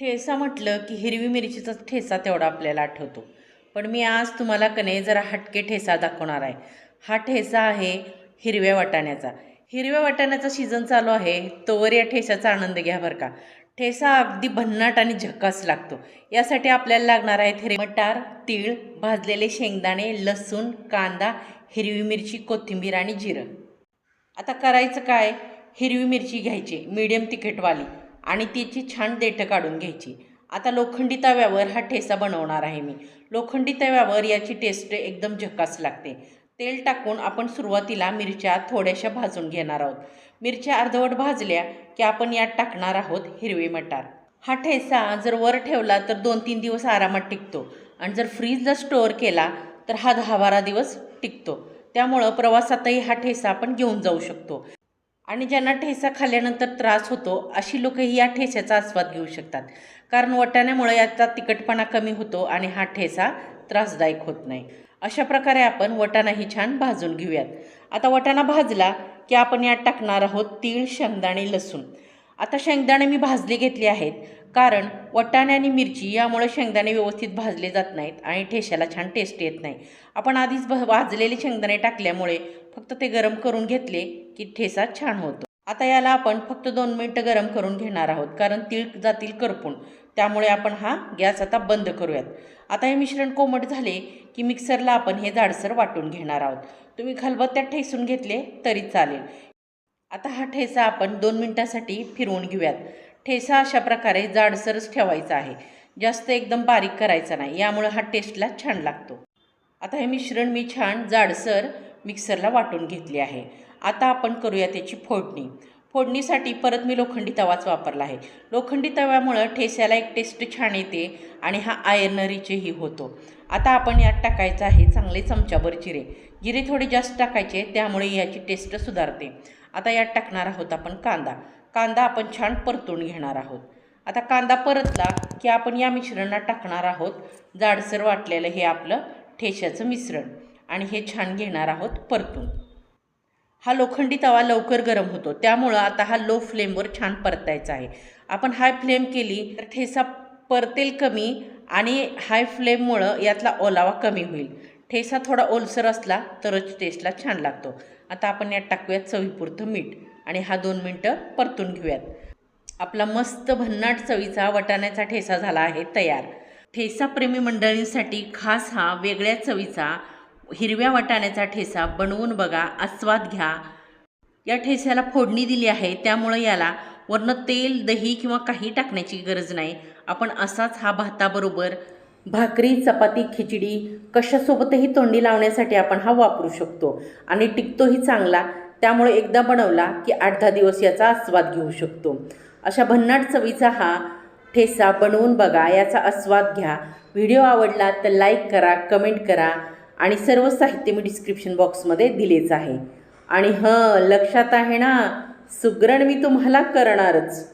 ठेसा म्हटलं की हिरवी मिरचीचा ठेचा तेवढा आपल्याला आठवतो. पण मी आज तुम्हाला कने जरा हटके ठेसा दाखवणार आहे. हा ठेचा आहे हिरव्या वाटाण्याचा. हिरव्या वाटाण्याचा सीझन चालू आहे. तोवर या ठेसाचा आनंद घ्या बरं का. ठेचा अगदी भन्नाट आणि झकास लागतो. यासाठी आपल्याला लागणार आहेत हिरवे मटार तीळ भाजलेले शेंगदाणे लसूण कांदा हिरवी मिरची कोथिंबीर आणि जिरं. आता करायचं काय? हिरवी मिरची घ्यायची. मीडियम तिखटवाली. आणि तिची छान देठं काढून घ्यायची. आता लोखंडी तव्यावर हा ठेसा बनवणार आहे मी. लोखंडी तव्यावर याची टेस्ट एकदम झकास लागते. तेल टाकून आपण सुरुवातीला मिरच्या थोड्याशा भाजून घेणार आहोत. मिरच्या अर्धवट भाजल्या की आपण यात टाकणार आहोत हिरवे मटार. हा ठेसा जर वर ठेवला तर दोन तीन दिवस आरामात टिकतो. आणि जर फ्रीजला स्टोअर केला तर हा दहा बारा दिवस टिकतो. त्यामुळं प्रवासातही हा ठेसा आपण घेऊन जाऊ शकतो. आणि ज्यांना ठेसा खाल्ल्यानंतर त्रास होतो अशी लोकही या ठेस्याचा आस्वाद घेऊ शकतात. कारण वटाण्यामुळे याचा तिखटपणा कमी होतो आणि हा ठेसा त्रासदायक होत नाही. अशा प्रकारे आपण वटाणाही छान भाजून घेऊयात. आता वटाणा भाजला की आपण यात टाकणार आहोत तीळ शेंगदाणे लसूण. आता शेंगदाणे मी भाजले घेतले आहेत. कारण वटाणे आणि मिरची यामुळे शेंगदाणे व्यवस्थित भाजले जात नाहीत आणि ठेश्याला छान टेस्ट येत नाही. आपण आधीच भ भाजलेले शेंगदाणे टाकल्यामुळे फक्त ते गरम करून घेतले की ठेसा छान होतो. आता याला आपण फक्त दोन मिनटं गरम करून घेणार आहोत कारण तीळ जातील करपून. त्यामुळे आपण हा गॅस आता बंद करूयात. आता हे मिश्रण कोमट झाले की मिक्सरला आपण हे जाडसर वाटून घेणार आहोत. तुम्ही खलबत्त्यात ठेसून घेतले तरी चालेल. आता हा ठेचा आपण दोन मिनटासाठी फिरवून घेऊयात. ठेसा अशा प्रकारे जाडसरच ठेवायचा आहे. जास्त एकदम बारीक करायचा नाही यामुळे हा टेस्टला छान लागतो. आता हे मिश्रण मी छान जाडसर मिक्सरला वाटून घेतली आहे. आता आपण करूया त्याची फोडणी. फोडणीसाठी परत मी लोखंडी तवाच वापरला आहे. लोखंडी तव्यामुळं ठेस्याला एक टेस्ट छान येते आणि हा आयर्नरीचेही होतो. आता आपण यात टाकायचं आहे चांगले चमच्याभर जिरे. जिरे थोडे जास्त टाकायचे त्यामुळे याची टेस्ट सुधारते. आता यात टाकणार आहोत आपण कांदा. कांदा आपण छान परतून घेणार आहोत. आता कांदा परतला की आपण या मिश्रणात टाकणार आहोत जाडसर वाटलेलं हे आपलं ठेशाचं मिश्रण. आणि हे छान घेणार आहोत परतून. हा लोखंडी तवा लवकर गरम होतो. त्यामुळं आता हा लो फ्लेमवर छान परतायचा आहे. आपण हाय फ्लेम केली तर ठेसा परतेल कमी आणि हाय फ्लेममुळं यातला ओलावा कमी होईल. ठेसा थोडा ओलसर असला तरच टेस्टला छान लागतो. आता आपण यात टाकूयात चवीपुरतं मीठ आणि हा दोन मिनटं परतून घेऊयात. आपला मस्त भन्नाट चवीचा वटाण्याचा ठेसा झाला आहे तयार. ठेसा प्रेमी मंडळींसाठी खास हा वेगळ्या चवीचा हिरव्या वाटाण्याचा ठेसा बनवून बघा आस्वाद घ्या. या ठेस्याला फोडणी दिली आहे त्यामुळं याला वरनं तेल दही किंवा काही टाकण्याची गरज नाही. आपण असाच हा भाताबरोबर भाकरी चपाती खिचडी कशासोबतही तोंडी लावण्यासाठी आपण हा वापरू शकतो. आणि टिकतोही चांगला त्यामुळे एकदा बनवला की आठ दहा दिवस याचा आस्वाद घेऊ शकतो. अशा भन्नाट चवीचा हा ठेसा बनवून बघा याचा आस्वाद घ्या. व्हिडिओ आवडला तर लाईक करा कमेंट करा. आणि सर्व साहित्य मी डिस्क्रिप्शन बॉक्समध्ये दिलेच आहे. आणि हं लक्षात आहे ना सुगरण मी तुम्हाला करणारच.